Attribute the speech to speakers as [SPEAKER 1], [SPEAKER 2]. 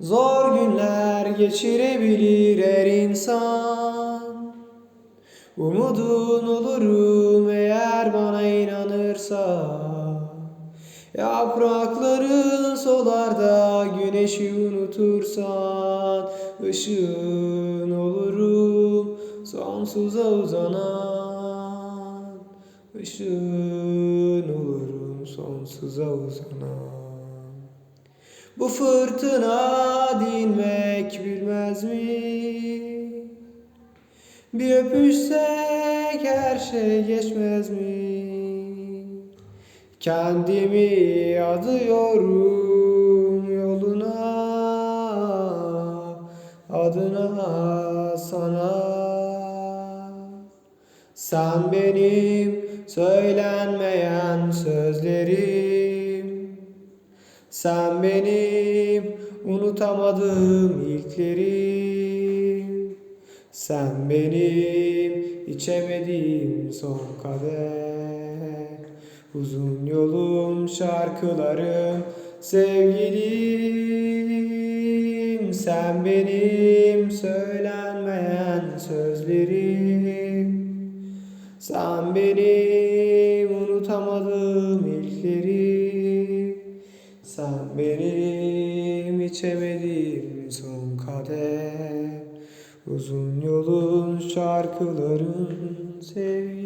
[SPEAKER 1] Zor günler geçirebilir her insan. Umudun olurum eğer bana inanırsan Yaprakların solar da güneşi unutursan. Işığın olurum sonsuza uzanan. Işığın olurum sonsuza uzanan Bu fırtına dinmek bilmez mi? Bir öpüşsek her şey geçmez mi? Kendimi adıyorum yoluna Adına sana Sen benim söylenmeyen sözlerim Sen benim unutamadığım ilklerim. Sen benim içemediğim son kadeh. Uzun yolum şarkılarım sevgilim. Sen benim söylenmeyen sözlerim. Sen benim unutamadığım Sen benim içemediğim son kadeh Uzun yolun şarkıların sevgilim